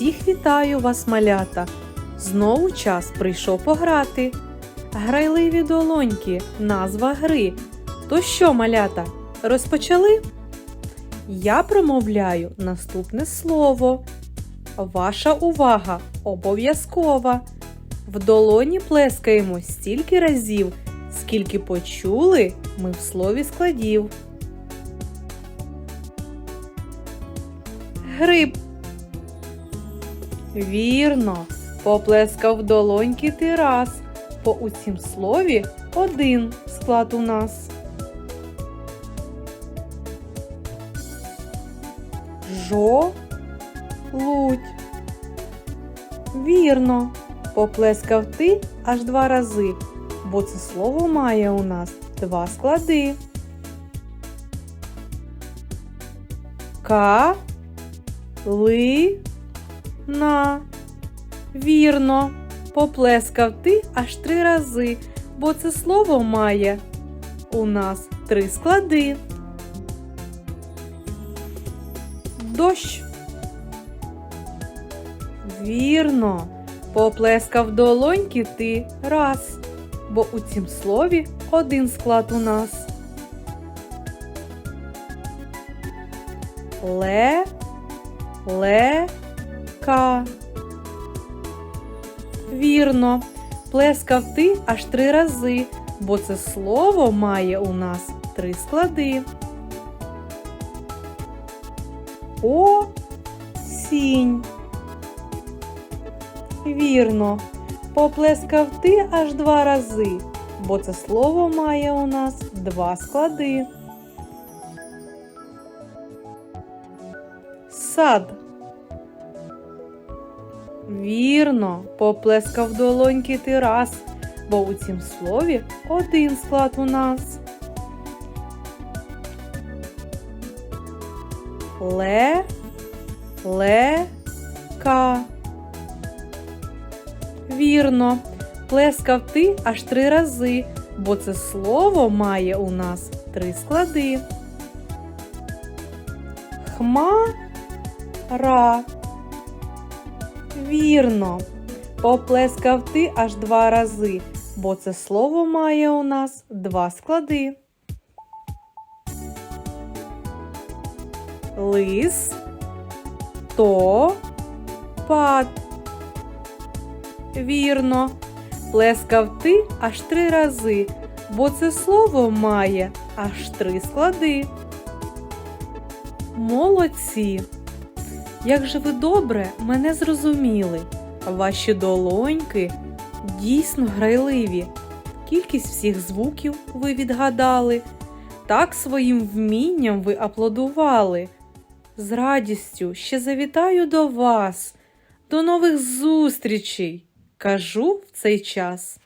Вітаю вас, малята! Знову час прийшов пограти. Грайливі долоньки, назва гри. То що, малята, розпочали? Я промовляю наступне слово. Ваша увага обов'язкова. В долоні плескаємо стільки разів, скільки почули ми в слові складів. Гриб. Вірно, поплескав долоньки ти раз, бо у цім слові один склад у нас. Жо лудь. Вірно, поплескав ти аж два рази, бо це слово має у нас два склади. Ка ли на. Вірно, поплескав ти аж три рази, бо це слово має у нас три склади. Дощ. Вірно, поплескав долоньки ти раз, бо у цім слові один склад у нас. Ле, ле, ка. Вірно, плескав ти аж три рази, бо це слово має у нас три склади. О, сінь. Вірно, поплескав ти аж два рази, бо це слово має у нас два склади. Сад. Вірно, поплескав долоньки ти раз, бо у цім слові один склад у нас. Ле, ле, ка. Вірно, плескав ти аж три рази, бо це слово має у нас три склади. Хма-ра. Вірно, поплескав ти аж два рази, бо це слово має у нас два склади. Лис, то, пад. Вірно, плескав ти аж три рази, бо це слово має аж три склади. Молодці! Як же ви добре мене зрозуміли. Ваші долоньки дійсно грайливі. Кількість всіх звуків ви відгадали. Так своїм вмінням ви аплодували. З радістю ще завітаю до вас. До нових зустрічей! Кажу в цей час.